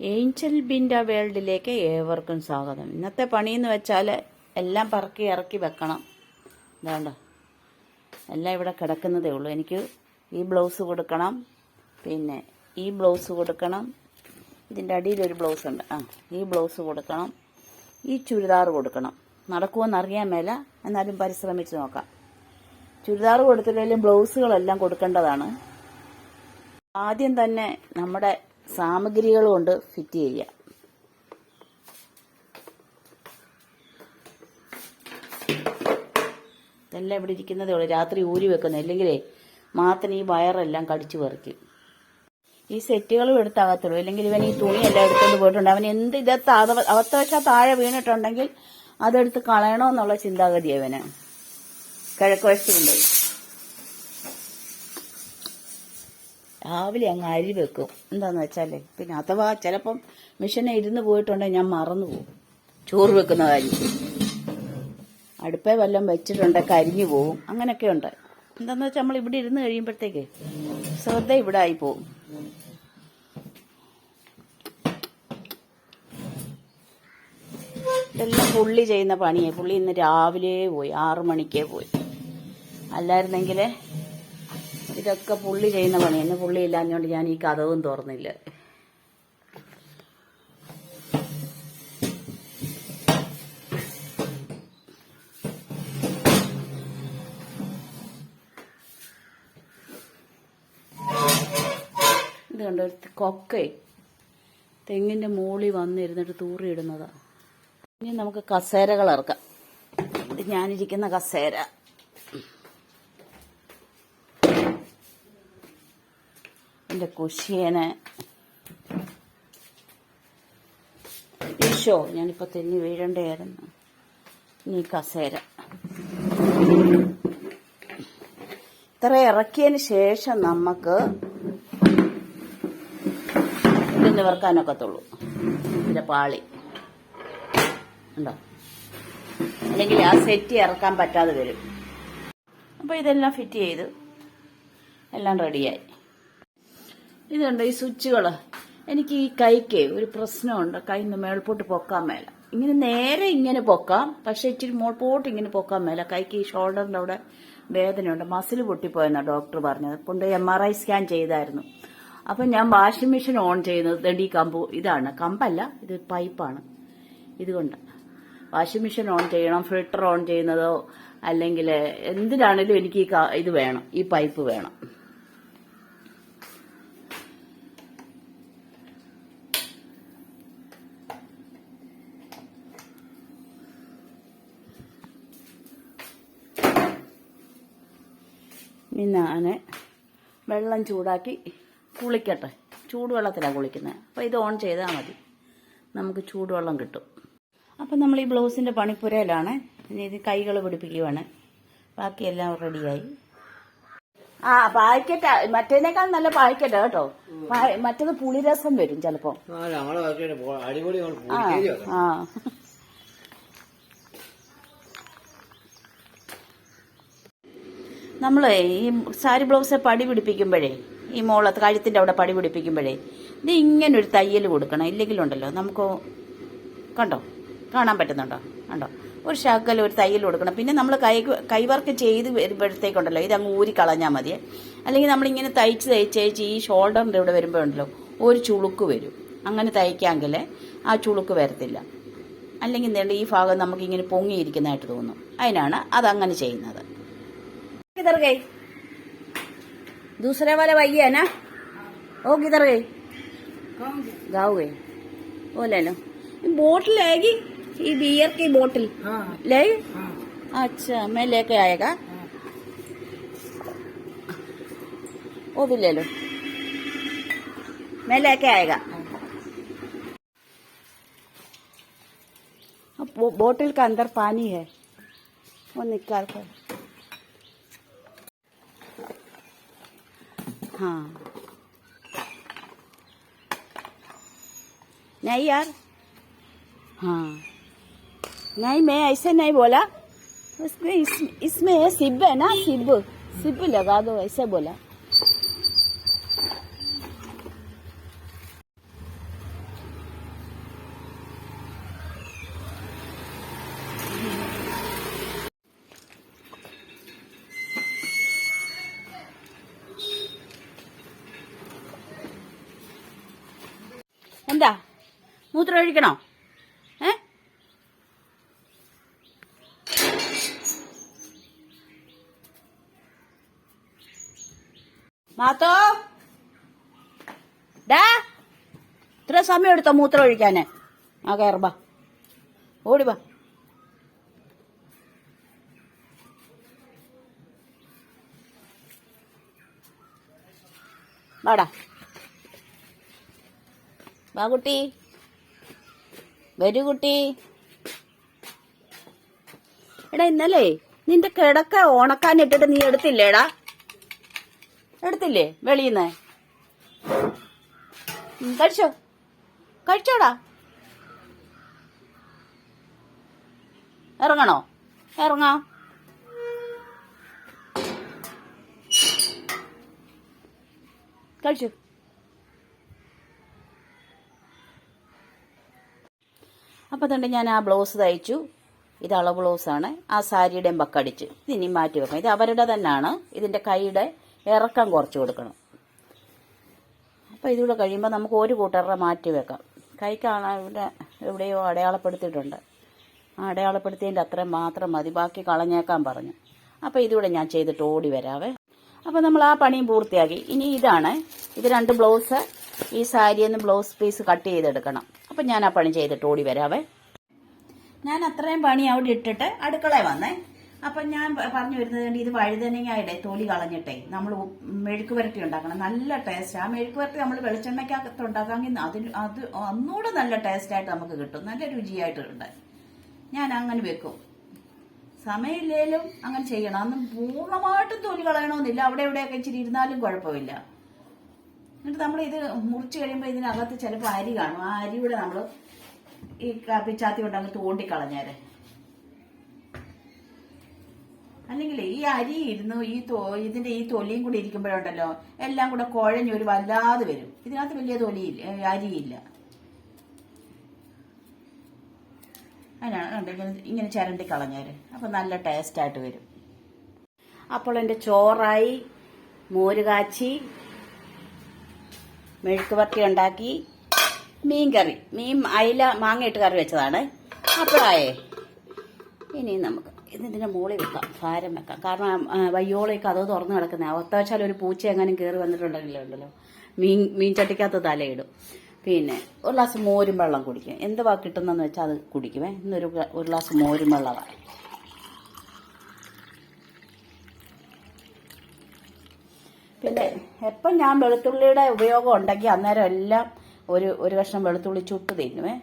Angel Binda വേൾഡിലേക്ക് ഏവർക്കും സ്വാഗതം. ഇന്നത്തെ പണിയെന്ന് വെച്ചാൽ എല്ലാം പറക്കി ഇറക്കി വെക്കണം. ഇതാണ്ട? എല്ലാം ഇവിടെ കിടക്കുന്നതേ ഉള്ളൂ. എനിക്ക് ഈ ബ്ലൗസ് കൊടുക്കണം. പിന്നെ ഈ ബ്ലൗസ് കൊടുക്കണം. ഇതിന്റെ അടിയിലൊരു ബ്ലൗസ് ഉണ്ട്. ആ ഈ ബ്ലൗസ് കൊടുക്കണം. ഈ ചുരിദാർ കൊടുക്കണം. നടക്കുമെന്ന് അറിയാൻ മേല. എന്നാലും പരിശ്രമിച്ച് നോക്കാം. ചുരിദാർ കൊടുത്തില്ലെങ്കിലും ബ്ലൗസുകളെല്ലാം കൊടുക്കേണ്ടതാണ്. ആദ്യം തന്നെ നമ്മുടെ സാമഗ്രികൾ കൊണ്ട് ഫിറ്റ് ചെയ്യുക. ഇതെല്ലാം ഇവിടെ ഇരിക്കുന്നതേ ഉള്ളൂ. രാത്രി ഊരി വെക്കുന്നത് ഇല്ലെങ്കിലേ മാത്രം ഈ വയറെല്ലാം കടിച്ചു പറിക്കും. ഈ സെറ്റുകളും എടുത്താകത്തുള്ളൂ. ഇല്ലെങ്കിൽ ഇവൻ ഈ തുണിയെല്ലാം എടുത്തുകൊണ്ട് പോയിട്ടുണ്ട്. അവൻ എന്ത് ഇതത്ത് അവത്തവശ താഴെ വീണിട്ടുണ്ടെങ്കിൽ അതെടുത്ത് കളയണമെന്നുള്ള ചിന്താഗതി അവന്. കിഴക്ക് വശത്തുണ്ട് രാവിലെ അങ്ങ് അരി വെക്കും. എന്താന്ന് വെച്ചാലേ പിന്നെ അഥവാ ചിലപ്പം മിഷനെ ഇരുന്ന് പോയിട്ടുണ്ടെങ്കിൽ ഞാൻ മറന്നു പോകും. ചോറ് വെക്കുന്ന കാര്യം. അടുപ്പേ വല്ലതും വെച്ചിട്ടുണ്ടെങ്കിൽ കരിഞ്ഞു പോവും അങ്ങനെയൊക്കെ ഉണ്ട്. എന്താന്ന് വെച്ചാൽ നമ്മൾ ഇവിടെ ഇരുന്ന് കഴിയുമ്പോഴത്തേക്ക് ശ്രദ്ധ ഇവിടെ ആയി പോവും ഇതെല്ലാം പുള്ളി ചെയ്യുന്ന പണിയെ. പുള്ളി ഇന്ന് രാവിലെ പോയി ആറു മണിക്കേ പോയി. അല്ലായിരുന്നെങ്കിൽ ഇതൊക്കെ പുള്ളി ചെയ്യുന്ന പണി. എന്നെ പുള്ളി ഇല്ലാഞ്ഞോണ്ട് ഞാൻ ഈ കഥവും തുറന്നില്ല. ഇത് കണ്ടോ? ഒരു കൊക്കേ. മൂളി വന്നിരുന്നിട്ട് തൂറിയിടുന്നതാ ഇനി നമുക്ക് കസേരകൾ ഇറക്കാം. ഞാനിരിക്കുന്ന കസേര. എന്റെ കുശിയനെ. ഈശോ ഞാനിപ്പോ തെന്നി വീഴണ്ടായിരുന്നു. നീ കസേര. ഇത്ര ഇറക്കിയതിന് ശേഷം നമുക്ക് ഇതിന് നിവർക്കാനൊക്കത്തുള്ളൂ ഇതിന്റെ പാളി. ഉണ്ടോ? അല്ലെങ്കിൽ ആ സെറ്റ് ഇറക്കാൻ പറ്റാതെ വരും. അപ്പോൾ ഇതെല്ലാം ഫിറ്റ് ചെയ്ത്. എല്ലാം റെഡിയായി. ഇതുണ്ട് ഈ സ്വിച്ചുകൾ എനിക്ക് ഈ കൈക്ക് ഒരു പ്രശ്നമുണ്ട്. കൈ നിന്ന് മേൾപോട്ട് പൊക്കാൻ മേല. ഇങ്ങനെ നേരെ ഇങ്ങനെ പൊക്കാം പക്ഷെ ഇച്ചിരി മോൾപോട്ട് ഇങ്ങനെ പൊക്കാൻ മേല. കൈക്ക് ഈ ഷോൾഡറിന്റെ അവിടെ വേദനയുണ്ട്. മസിൽ പൊട്ടിപ്പോയെന്നാണ് ഡോക്ടർ പറഞ്ഞത്. കൊണ്ട് എം ആർ ഐ സ്കാൻ ചെയ്തായിരുന്നു. അപ്പൊ ഞാൻ വാഷിംഗ് മെഷീൻ ഓൺ ചെയ്യുന്നത് ദണ്ടി കമ്പു ഇതാണ്. കമ്പല്ല ഇത് പൈപ്പാണ്. ഇതുകൊണ്ട് വാഷിംഗ് മെഷീൻ ഓൺ ചെയ്യണം ഫിൽട്ടർ ഓൺ ചെയ്യുന്നതോ അല്ലെങ്കിൽ എന്തിനാണെങ്കിലും എനിക്ക് ഈ ഇത് വേണം ഈ പൈപ്പ് വേണം. ഇനി ഞാൻ വെള്ളം ചൂടാക്കി കുളിക്കട്ടെ. ചൂടുവെള്ളത്തിലാണ് കുളിക്കുന്നത് അപ്പോൾ ഇത് ഓൺ ചെയ്താൽ മതി. നമുക്ക് ചൂടുവെള്ളം കിട്ടും. അപ്പം നമ്മൾ ഈ ബ്ലൗസിന്റെ പണിപ്പുരയിലാണ്. ഇനി ഇത് കൈകൾ പിടിപ്പിക്കുവാണ്. ബാക്കിയെല്ലാം റെഡിയായി. ആ പായ്ക്കറ്റ് മറ്റേനേക്കാൾ നല്ല പായ്ക്കറ്റ് കേട്ടോ. മറ്റത് പുളിരസം വരും ചിലപ്പോ. ആ. നമ്മളെ ഈ സാരി ബ്ലൗസ് പടി പിടിപ്പിക്കുമ്പോഴേ ഈ മോള കഴുത്തിന്റെ അവിടെ പടി പിടിപ്പിക്കുമ്പോഴേ ഇത് ഇങ്ങനെ ഒരു തയ്യൽ കൊടുക്കണം. ഇല്ലെങ്കിലുണ്ടല്ലോ നമുക്ക് കണ്ടോ? കാണാൻ പറ്റുന്നുണ്ടോ? കണ്ടോ? ഒരു ഷാക്കൽ ഒരു തയ്യൽ കൊടുക്കണം. പിന്നെ നമ്മൾ കൈ കൈവർക്ക് ചെയ്ത് വരുമ്പോഴത്തേക്കുണ്ടല്ലോ ഇതങ്ങ് ഊരി കളഞ്ഞാൽ മതി. അല്ലെങ്കിൽ നമ്മളിങ്ങനെ തയ്ച്ച് തയ്ച്ച് തയ്ച്ച് ഈ ഷോൾഡറിന്റെ ഇവിടെ വരുമ്പോഴുണ്ടല്ലോ ഒരു ചുളുക്ക് വരും. അങ്ങനെ തയ്ക്കാമെങ്കിൽ ആ ചുളുക്ക് വരത്തില്ല. അല്ലെങ്കിൽ എന്തുകൊണ്ട് ഈ ഭാഗം നമുക്കിങ്ങനെ പൊങ്ങിയിരിക്കുന്നതായിട്ട് തോന്നും. അതിനാണ് അതങ്ങനെ ചെയ്യുന്നത്. किधर गई? दूसरे वाले भाई है ना? वो किधर गई? गाँव गई। वो ले लो। बोतल आएगी ये बियर की बोतल ले हाँ। अच्छा मैं लेके आएगा। हाँ। वो भी ले लो। मैं लेके आएगा। अब वो बोतल का अंदर पानी है। वो निकाल कर। हाँ। नहीं यार। हाँ। नहीं मैं ऐसे नहीं बोला। उसमें इस, इसमें सिब है ना सिब सिब लगा दो ऐसे बोला। മൂത്രം ഒഴിക്കണോ? ഏ? മാത്തോ? ഡാ ഇത്ര സമയം എടുത്തോ മൂത്രം ഒഴിക്കാന്? ആ കയറുമ്പ ഓടി വാ. വാടാ. വാ കുട്ടി. വരൂ കുട്ടി. എടാ ഇന്നലെ നിന്റെ കിടക്ക ഉണക്കാൻ ഇട്ടിട്ട് നീ എടുത്തില്ലേടാ? എടുത്തില്ലേ? വെളിയിന്ന് കഴിച്ചോ? കഴിച്ചോടാ. ഇറങ്ങണോ? ഇറങ്ങാം. കഴിച്ചു. അപ്പോൾ അതുകൊണ്ട് ഞാൻ ആ ബ്ലൗസ് തയ്ച്ചു. ഇത് അളവ് ബ്ലൗസാണ്. ആ സാരിയുടെയും ബക്കടിച്ച്. ഇതിനി മാറ്റി വെക്കണം. ഇത് അവരുടെ തന്നെയാണ്. ഇതിന്റെ കൈയുടെ ഇറക്കം കുറച്ച് കൊടുക്കണം. അപ്പോൾ ഇതുകൂടെ കഴിയുമ്പോൾ നമുക്ക് ഒരു കൂട്ടരുടെ മാറ്റി വെക്കാം. കൈക്കാണ് ഇവിടെ എവിടെയോ അടയാളപ്പെടുത്തിയിട്ടുണ്ട്. ആ അടയാളപ്പെടുത്തിയതിന്റെ അത്രയും മാത്രം മതി. ബാക്കി കളഞ്ഞേക്കാൻ പറഞ്ഞു. അപ്പോൾ ഇതുകൂടെ ഞാൻ ചെയ്തിട്ട് ഓടി വരാവേ. അപ്പോൾ നമ്മൾ ആ പണിയും പൂർത്തിയാക്കി. ഇനി ഇതാണ്. ഇത് രണ്ട് ബ്ലൗസ് ഈ സാരിയിൽ നിന്ന് ബ്ലൗസ് പീസ് കട്ട് ചെയ്തെടുക്കണം. അപ്പം ഞാൻ ആ പണി ചെയ്തിട്ട് ഓടി വരാവേ. ഞാൻ അത്രയും പണി അവിടെ ഇട്ടിട്ട് അടുക്കളയിൽ വന്നേ. അപ്പം ഞാൻ പറഞ്ഞു വരുന്നത് ഇത് വഴുതനങ്ങയുടെ തൊലി കളഞ്ഞിട്ടേ നമ്മൾ മെഴുക്ക് വരട്ടി ഉണ്ടാക്കണം. നല്ല ടേസ്റ്റ് ആ. മെഴുക്ക് വരട്ടി നമ്മൾ വെളിച്ചെണ്ണയ്ക്കകത്ത് ഉണ്ടാക്കാമെങ്കിൽ അതിൽ അത് ഒന്നുകൂടെ നല്ല ടേസ്റ്റായിട്ട് നമുക്ക് കിട്ടും. നല്ല രുചിയായിട്ടുണ്ട് ഞാൻ അങ്ങനെ വെക്കും. സമയമില്ലേലും അങ്ങനെ ചെയ്യണം. അന്ന് പൂർണമായിട്ടും തൊലി കളയണമെന്നില്ല. അവിടെ എവിടെയൊക്കെ ഇച്ചിരി ഇരുന്നാലും കുഴപ്പമില്ല. എന്നിട്ട് നമ്മൾ ഇത് മുറിച്ച് കഴിയുമ്പോൾ ഇതിനകത്ത് ചിലപ്പോൾ അരി കാണും. ആ അരിയുടെ നമ്മൾ ഈ പിച്ചാത്തി കൊണ്ട് അങ്ങ് തോണ്ടിക്കളഞ്ഞേരെ. അല്ലെങ്കിൽ ഈ അരി ഇരുന്നു ഈ തോ ഇതിന്റെ ഈ തൊലിയും കൂടി ഇരിക്കുമ്പോഴുണ്ടല്ലോ എല്ലാം കൂടെ കുഴഞ്ഞ് ഒരു വല്ലാതെ വരും. ഇതിനകത്ത് വലിയ തൊലിയില്ല അരിയില്ല അതിനാണ് ഇങ്ങനെ ചിരണ്ടി കളഞ്ഞേര്. അപ്പം നല്ല ടേസ്റ്റായിട്ട് വരും. അപ്പോൾ എന്റെ ചോറായി മോര് കാച്ചി മെഴുക്ക് വരട്ടി ഉണ്ടാക്കി മീൻ കറി മീൻ അയില മാങ്ങയിട്ട് കറി വെച്ചതാണ്. അപ്പോഴായേ ഇനി നമുക്ക് ഇതിന്റെ മുകളിൽ വെക്കാം ഭാരം വെക്കാം. കാരണം വയ്യോളൊക്കെ അത് തുറന്നു കിടക്കുന്നത് ഒത്തവച്ചാൽ ഒരു പൂച്ച എങ്ങാനും കയറി വന്നിട്ടുണ്ടെങ്കിലോ ഉണ്ടല്ലോ. മീൻ മീൻ ചട്ടിക്കകത്ത് തലയിടും. പിന്നെ ഒരു ഗ്ലാസ് മോരും വെള്ളം കുടിക്കും. എന്തുവാ കിട്ടുന്നതെന്ന് വെച്ചാൽ അത് കുടിക്കുമേ ഇന്നൊരു ഒരു ഗ്ലാസ് മോരും വെള്ളമാണ്. പിന്നെ എപ്പം ഞാൻ വെളുത്തുള്ളിയുടെ ഉപയോഗം ഉണ്ടെങ്കിൽ അന്നേരം എല്ലാം ഒരു ഒരു കഷ്ണം വെളുത്തുള്ളി ചുട്ട് തിന്നുവേ.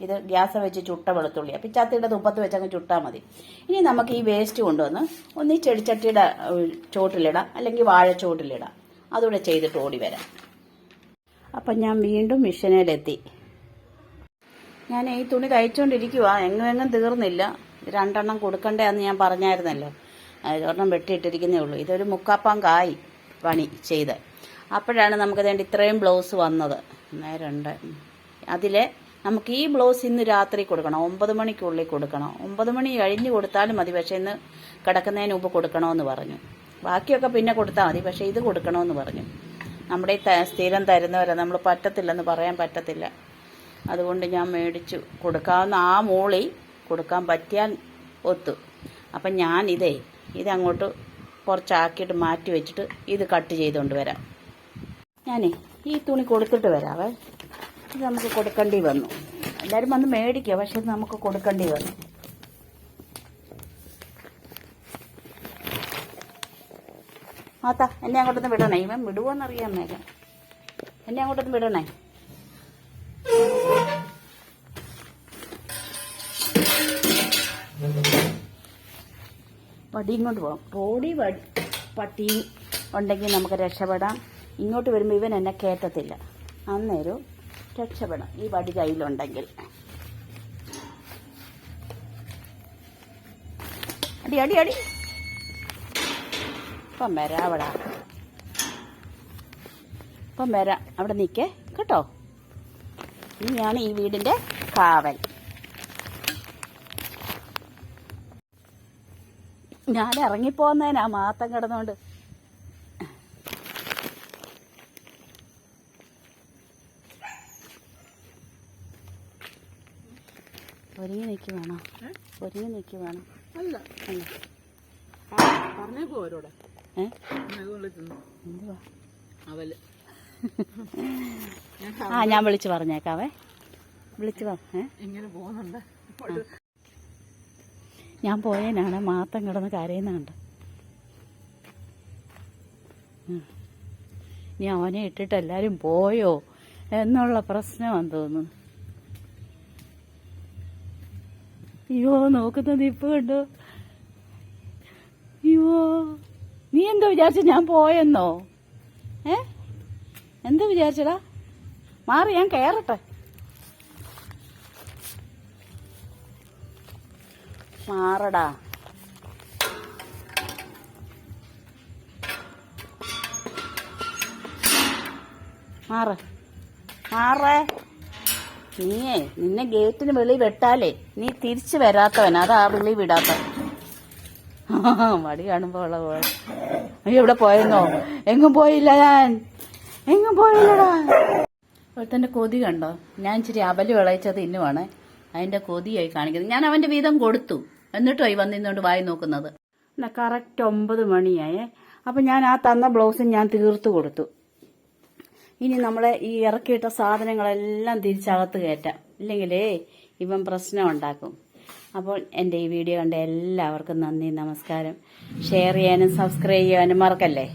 ഇത് ഗ്യാസ് വെച്ച് ചുട്ട വെളുത്തുള്ളി പിച്ചാത്തിയുടെ തുപ്പത്ത് വെച്ച് അങ്ങ് ചുട്ടാൽ മതി. ഇനി നമുക്ക് ഈ വേസ്റ്റ് കൊണ്ടുവന്ന് ഒന്ന് ഈ ചെടിച്ചട്ടിയുടെ ചോട്ടിലിടാം. അല്ലെങ്കിൽ വാഴച്ചോട്ടിലിടാം. അതുകൂടെ ചെയ്തിട്ട് ഓടി വരാം. അപ്പം ഞാൻ വീണ്ടും മിഷനയിലെത്തി ഞാൻ ഈ തുണി തയ്ച്ചുകൊണ്ടിരിക്കുക എങ്ങും എങ്ങും തീർന്നില്ല. രണ്ടെണ്ണം രണ്ടെണ്ണം കൊടുക്കണ്ടേന്ന് ഞാൻ പറഞ്ഞായിരുന്നല്ലോ. ഒരെണ്ണം വെട്ടിയിട്ടിരിക്കുന്നേ ഉള്ളൂ. ഇതൊരു മുക്കാപ്പാങ്കായി. പണി ചെയ്ത്. അപ്പോഴാണ് നമുക്ക് വേണ്ടി ഇത്രയും ബ്ലൗസ് വന്നത്. ഒന്ന് രണ്ട്. അതിലെ നമുക്ക് ഈ ബ്ലൗസ് ഇന്ന് രാത്രി കൊടുക്കണം. ഒമ്പത് മണിക്കുള്ളിൽ കൊടുക്കണം. ഒമ്പത് മണി കഴിഞ്ഞ് കൊടുത്താലും മതി. പക്ഷേ ഇന്ന് കിടക്കുന്നതിന് മുമ്പ് കൊടുക്കണമെന്ന് പറഞ്ഞു. ബാക്കിയൊക്കെ പിന്നെ കൊടുത്താൽ മതി. പക്ഷേ ഇത് കൊടുക്കണമെന്ന് പറഞ്ഞു. നമ്മുടെ ഈ സ്ഥിരം തരുന്നവരെ നമ്മൾ പറ്റത്തില്ലെന്ന് പറയാൻ പറ്റത്തില്ല. അതുകൊണ്ട് ഞാൻ മേടിച്ചു. കൊടുക്കാവുന്ന ആ മൂളി കൊടുക്കാൻ പറ്റിയാൽ ഒത്തു. അപ്പം ഞാൻ ഇതേ ഇതങ്ങോട്ട് കുറച്ചാക്കിയിട്ട് മാറ്റി വെച്ചിട്ട് ഇത് കട്ട് ചെയ്തുകൊണ്ട് വരാം. ഞാനേ ഈ തുണി കൊടുത്തിട്ട് വരാവേ. ഇത് നമുക്ക് കൊടുക്കേണ്ടി വന്നു. എല്ലാവരും വന്ന് മേടിക്കുക പക്ഷെ ഇത് നമുക്ക് കൊടുക്കേണ്ടി വന്നു. മാത്ത എന്നെ അങ്ങോട്ടൊന്ന് വിടണേ. ഇവൻ വിടുവോന്നറിയാൻ മേല. എന്നെ അങ്ങോട്ടൊന്ന് വിടണേ. വടിയും കൊണ്ട് പോകാം പോടി വടി പട്ടിയും ഉണ്ടെങ്കിൽ നമുക്ക് രക്ഷപ്പെടാം. ഇങ്ങോട്ട് വരുമ്പോൾ ഇവൻ എന്നെ കയറ്റത്തില്ല അന്നേരം രക്ഷപ്പെടാം. ഈ വടി കയ്യിലുണ്ടെങ്കിൽ. അടി അടി അടി. ഇപ്പം വരാം അവിടെ. ഇപ്പം വരാം. അവിടെ നിൽക്കേ. കേട്ടോ? ഇനിയാണ് ഈ വീടിന്റെ കാവൽ. ഞാൻ ഇറങ്ങിപ്പോന്നേനാ മാത്തം കിടന്നുകൊണ്ട് ഒരുങ്ങി നിക്ക് വേണോ ഒരുങ്ങി നിക്ക് വേണം അല്ല. പറഞ്ഞേക്കോ അവരോടെ. എന്തുവാ? അവൽ. ആ ഞാൻ വിളിച്ചു പറഞ്ഞേക്കാവേ. വിളിച്ചു പറഞ്ഞു എങ്ങനെ പോകുന്നുണ്ട്? ഞാൻ പോയതിനാണ് മാത്തം കിടന്ന് കരയുന്നുണ്ട് ഇനി അവനെ ഇട്ടിട്ട് എല്ലാവരും പോയോ? എന്നുള്ള പ്രശ്നമാണെന്ന് തോന്നുന്നു. അയ്യോ നോക്കുന്നത് ഇപ്പൊ കണ്ടോ? അയ്യോ നീ എന്താ വിചാരിച്ച ഞാൻ പോയെന്നോ? ഏ? എന്താ വിചാരിച്ചടാ? മാറി ഞാൻ കയറട്ടെ മാറടാ. മാറ്. മാറേ. നീയേ നിന്നെ ഗേറ്റിന് വെളി വെട്ടാലേ. നീ തിരിച്ചു വരാത്തവൻ അതാ വെളി വിടാത്ത മടി കാണുമ്പോ ഉള്ള അയ്യോ ഇവിടെ പോയെന്നോ? എങ്ങും പോയില്ല ഞാൻ. എങ്ങും പോയില്ലടാ. ഇപ്പോഴത്തെ കൊതി കണ്ടോ? ഞാൻ ഇച്ചിരി അബൽ വിളയിച്ചത് ഇന്നുമാണ് അതിന്റെ കൊതിയായി കാണിക്കുന്നത്. ഞാൻ അവന്റെ വീതം കൊടുത്തു. എന്നിട്ടുമായി വന്നിരുന്നോണ്ട് വായി നോക്കുന്നത്. കറക്റ്റ് ഒമ്പത് മണിയായേ. അപ്പൊ ഞാൻ ആ തന്ന ബ്ലൗസ് ഞാൻ തീർത്തു കൊടുത്തു. ഇനി നമ്മളെ ഈ ഇറക്കിയിട്ട സാധനങ്ങളെല്ലാം തിരിച്ചകത്ത് കയറ്റാം. ഇല്ലെങ്കിലേ ഇവൻ പ്രശ്നം ഉണ്ടാക്കും. അപ്പോൾ എന്റെ ഈ വീഡിയോ കണ്ട എല്ലാവർക്കും നന്ദി നമസ്കാരം. ഷെയർ ചെയ്യാനും സബ്സ്ക്രൈബ് ചെയ്യാനും മറക്കല്ലേ?